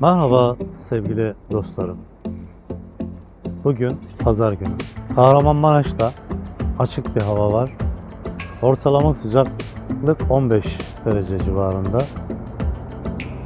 Merhaba sevgili dostlarım. Bugün pazar günü. Kahramanmaraş'ta açık bir hava var. Ortalama sıcaklık 15 derece civarında.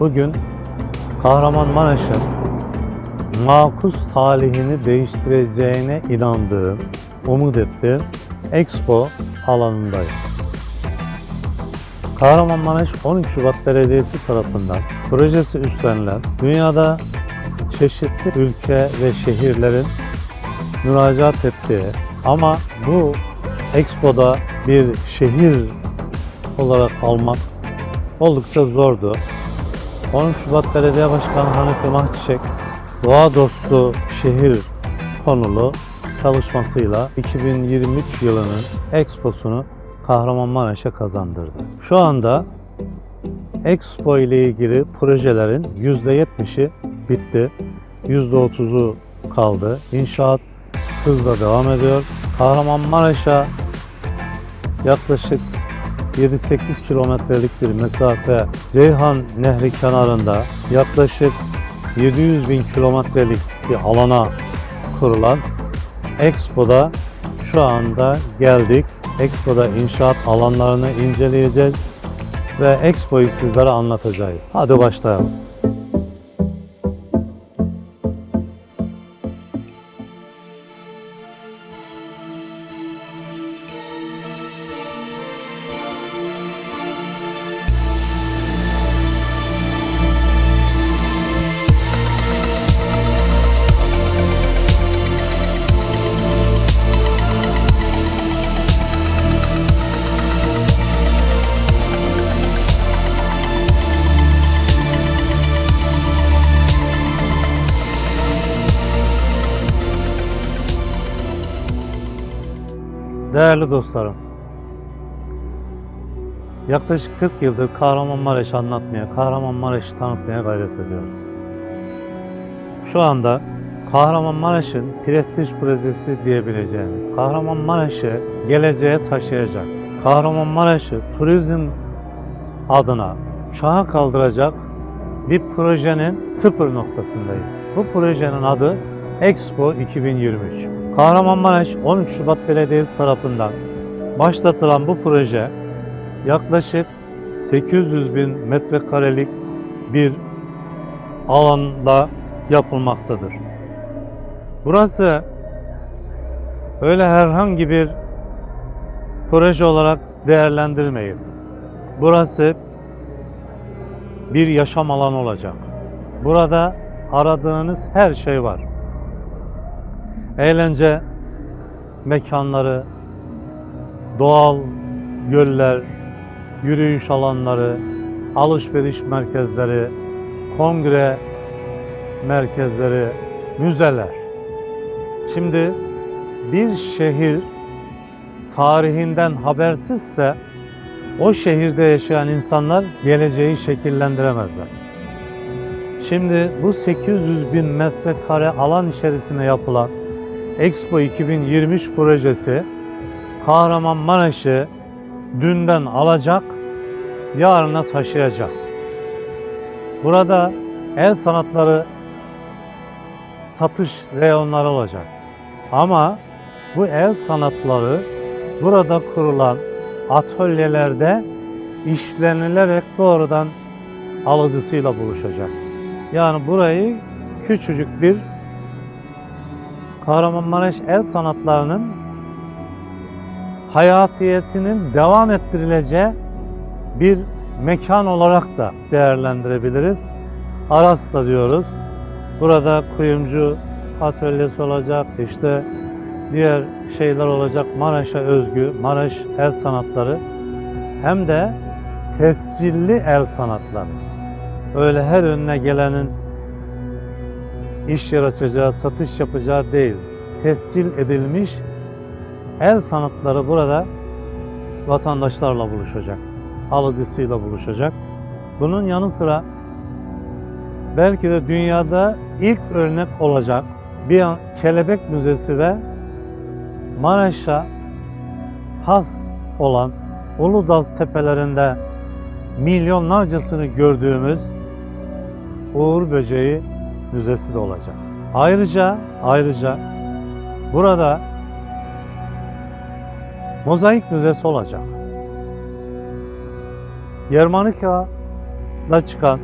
Bugün Kahramanmaraş'ın makus talihini değiştireceğine inandığım, umut ettiğim Expo alanındayım. Kahramanmaraş 12 Şubat Belediyesi tarafından projesi üstlenilen dünyada çeşitli ülke ve şehirlerin müracaat ettiği ama bu Expo'da bir şehir olarak almak oldukça zordu. 13 Şubat Belediye Başkanı Hanifi Mahçiçek doğa dostu şehir konulu çalışmasıyla 2023 yılının Expo'sunu Kahramanmaraş'a kazandırdı. Şu anda Expo ile ilgili projelerin %70'i bitti. %30'u kaldı. İnşaat hızla devam ediyor. Kahramanmaraş'a yaklaşık 7-8 kilometrelik bir mesafe Ceyhan Nehri kenarında yaklaşık 700 bin kilometrelik bir alana kurulan Expo'da şu anda geldik. Expo'da inşaat alanlarını inceleyeceğiz ve Expo'yu sizlere anlatacağız. Hadi başlayalım. Değerli dostlarım, yaklaşık 40 yıldır Kahramanmaraş anlatmaya, Kahramanmaraş'ı tanıtmaya gayret ediyoruz. Şu anda Kahramanmaraş'ın prestij projesi diyebileceğimiz, Kahramanmaraş'ı geleceğe taşıyacak, Kahramanmaraş'ı turizm adına şaha kaldıracak bir projenin sıfır noktasındayız. Bu projenin adı Expo 2023. Kahramanmaraş 13 Şubat Belediyesi tarafından başlatılan bu proje yaklaşık 800 bin metrekarelik bir alanda yapılmaktadır. Burası öyle herhangi bir proje olarak değerlendirmeyin. Burası bir yaşam alanı olacak. Burada aradığınız her şey var. Eğlence mekanları, doğal göller, yürüyüş alanları, alışveriş merkezleri, kongre merkezleri, müzeler. Şimdi bir şehir tarihinden habersizse o şehirde yaşayan insanlar geleceği şekillendiremezler. Şimdi bu 800 bin metrekare alan içerisinde yapılan Expo 2023 projesi Kahramanmaraş'ı dünden alacak, yarına taşıyacak. Burada el sanatları satış reyonları olacak. Ama bu el sanatları burada kurulan atölyelerde işlenilerek doğrudan alıcısıyla buluşacak. Yani burayı küçücük bir Kahramanmaraş el sanatlarının hayatiyetinin devam ettirileceği bir mekan olarak da değerlendirebiliriz. Arasta diyoruz. Burada kuyumcu atölyesi olacak, işte diğer şeyler olacak. Maraş'a özgü, Maraş el sanatları hem de tescilli el sanatları. Öyle her önüne gelenin iş yer açacağı, satış yapacağı değil. Tescil edilmiş el sanatları burada vatandaşlarla buluşacak. Alıcısıyla buluşacak. Bunun yanı sıra belki de dünyada ilk örnek olacak bir kelebek müzesi ve Maraş'a has olan Uludağ tepelerinde milyonlarcasını gördüğümüz Uğur Böceği Müzesi de olacak. Ayrıca ayrıca burada Mozaik Müzesi olacak. Germanika'da çıkan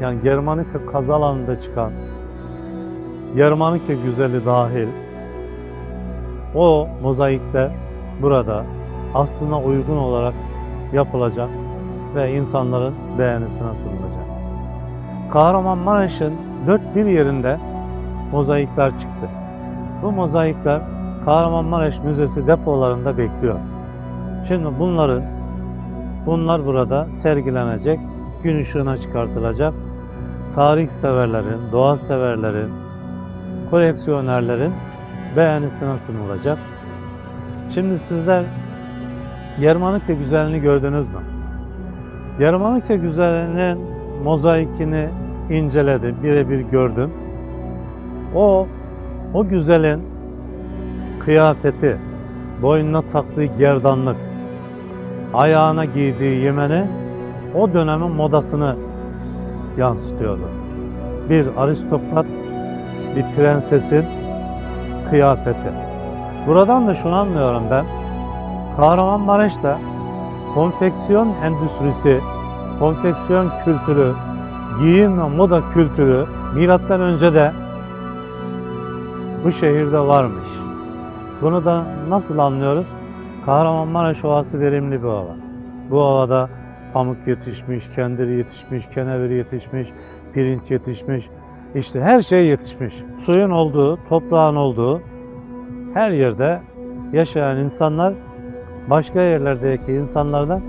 yani Germanika kaz alanında çıkan Germanika güzeli dahil o mozaikler burada aslına uygun olarak yapılacak ve insanların beğenisine sunulacak. Kahramanmaraş'ın dört bir yerinde mozaikler çıktı. Bu mozaikler Kahramanmaraş Müzesi depolarında bekliyor. Şimdi bunların bunlar burada sergilenecek, gün ışığına çıkartılacak. Tarih severlerin, doğa severlerin, koleksiyonerlerin beğenisine sunulacak. Şimdi sizler Germanika güzelliğini gördünüz mü? Germanika güzelliğinin mozaikini inceledim, birebir gördüm. O, o güzelin kıyafeti, boynuna taktığı gerdanlık, ayağına giydiği yemeni o dönemin modasını yansıtıyordu. Bir aristokrat, bir prensesin kıyafeti. Buradan da şunu anlıyorum ben. Kahramanmaraş'ta konfeksiyon endüstrisi, konfeksiyon kültürü, giyim ve moda kültürü milattan önce de bu şehirde varmış. Bunu da nasıl anlıyoruz? Kahramanmaraş Ovası verimli bir ova. Bu ovada pamuk yetişmiş, kendir yetişmiş, kenevir yetişmiş, pirinç yetişmiş. İşte her şey yetişmiş. Suyun olduğu, toprağın olduğu her yerde yaşayan insanlar başka yerlerdeki insanlardan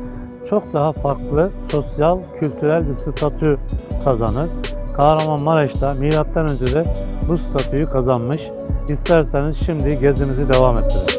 çok daha farklı sosyal, kültürel bir statü kazanır. Kahramanmaraş'ta milattan önce de bu statüyü kazanmış. İsterseniz şimdi gezimizi devam ettirelim.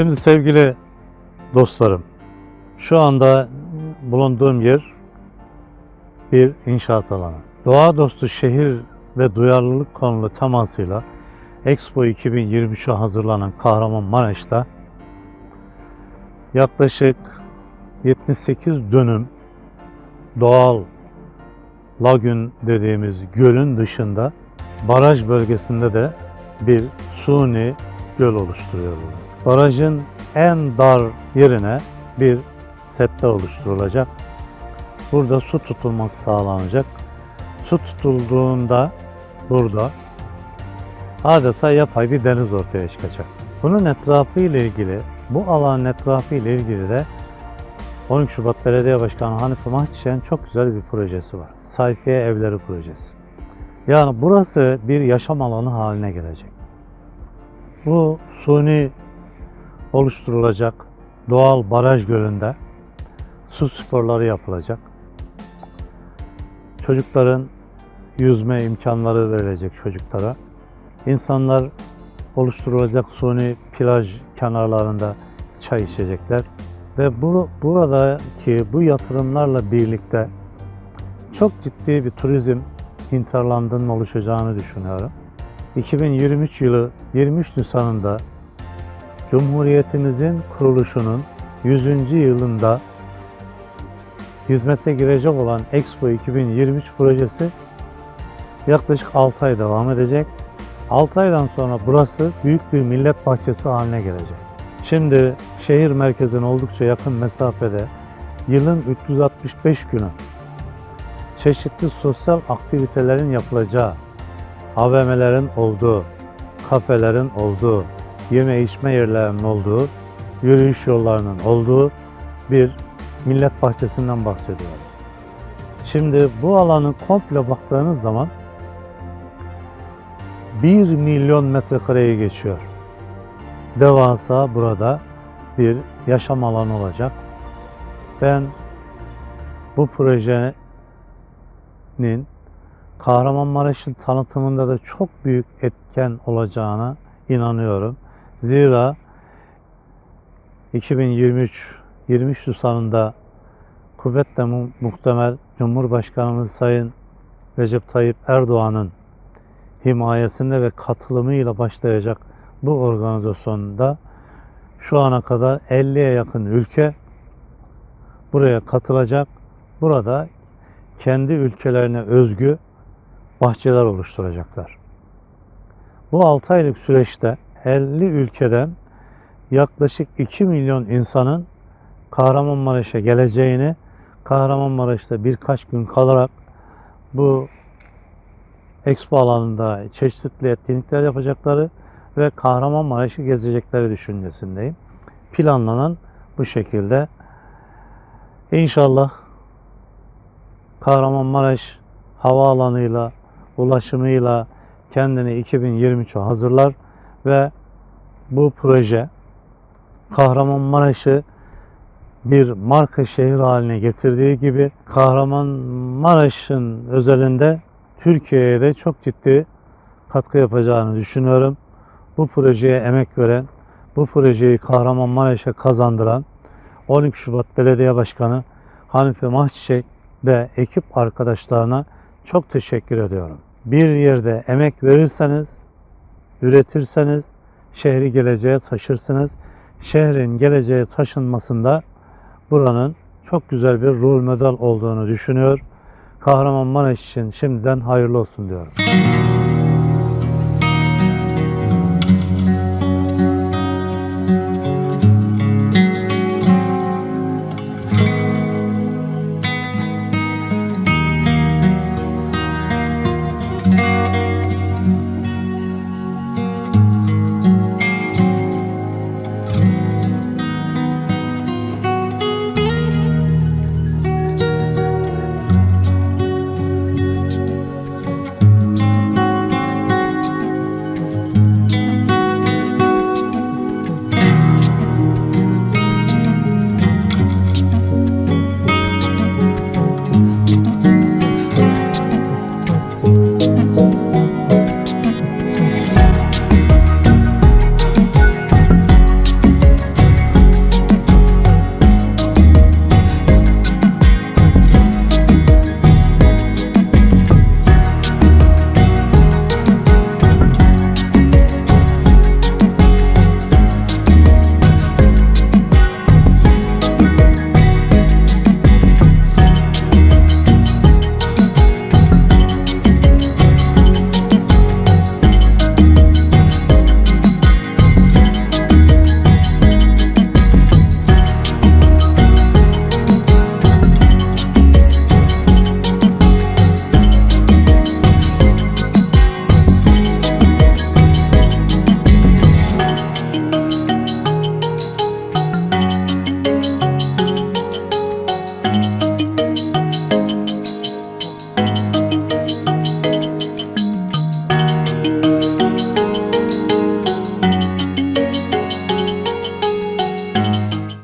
Şimdi sevgili dostlarım, şu anda bulunduğum yer bir inşaat alanı. Doğa dostu şehir ve duyarlılık konulu temasıyla Expo 2023'e hazırlanan Kahramanmaraş'ta yaklaşık 78 dönüm doğal lagün dediğimiz gölün dışında baraj bölgesinde de bir suni göl oluşturuyorlar. Barajın en dar yerine bir sette oluşturulacak. Burada su tutulması sağlanacak. Su tutulduğunda burada adeta yapay bir deniz ortaya çıkacak. Bunun etrafı ile ilgili, bu alanın etrafı ile ilgili de 12 Şubat Belediye Başkanı Hanife Mahçişen çok güzel bir projesi var. Sayfiye Evleri Projesi. Yani burası bir yaşam alanı haline gelecek. Bu suni oluşturulacak doğal baraj gölünde su sporları yapılacak. Çocukların yüzme imkanları verilecek çocuklara. İnsanlar oluşturulacak suni plaj kenarlarında çay içecekler ve bu, buradaki bu yatırımlarla birlikte çok ciddi bir turizm hinterlandının oluşacağını düşünüyorum. 2023 yılı 23 Nisan'ında Cumhuriyetimizin kuruluşunun 100. yılında hizmete girecek olan Expo 2023 projesi yaklaşık 6 ay devam edecek. 6 aydan sonra burası büyük bir millet bahçesi haline gelecek. Şimdi şehir merkezine oldukça yakın mesafede yılın 365 günü çeşitli sosyal aktivitelerin yapılacağı, AVM'lerin olduğu, kafelerin olduğu, yeme içme yerlerinin olduğu, yürüyüş yollarının olduğu bir millet bahçesinden bahsediyorum. Şimdi bu alanı komple baktığınız zaman 1 milyon metrekareye geçiyor. Devasa burada bir yaşam alanı olacak. Ben bu projenin Kahramanmaraş'ın tanıtımında da çok büyük etken olacağına inanıyorum. Zira 2023 23 Nisan'ında kuvvetle mu- muhtemel Cumhurbaşkanımız Sayın Recep Tayyip Erdoğan'ın himayesinde ve katılımıyla başlayacak bu organizasyonda şu ana kadar 50'ye yakın ülke buraya katılacak. Burada kendi ülkelerine özgü bahçeler oluşturacaklar. Bu 6 aylık süreçte 50 ülkeden yaklaşık 2 milyon insanın Kahramanmaraş'a geleceğini, Kahramanmaraş'ta birkaç gün kalarak bu expo alanında çeşitli etkinlikler yapacakları ve Kahramanmaraş'ı gezecekleri düşüncesindeyim. Planlanan bu şekilde. İnşallah Kahramanmaraş havaalanıyla, ulaşımıyla kendini 2023'e hazırlar ve bu proje Kahramanmaraş'ı bir marka şehir haline getirdiği gibi Kahramanmaraş'ın özelinde Türkiye'ye de çok ciddi katkı yapacağını düşünüyorum. Bu projeye emek veren, bu projeyi Kahramanmaraş'a kazandıran 12 Şubat Belediye Başkanı Hanife Mahçiçek ve ekip arkadaşlarına çok teşekkür ediyorum. Bir yerde emek verirseniz, üretirseniz şehri geleceğe taşırsınız. Şehrin geleceğe taşınmasında buranın çok güzel bir rol model olduğunu düşünüyor. Kahramanmaraş için şimdiden hayırlı olsun diyorum.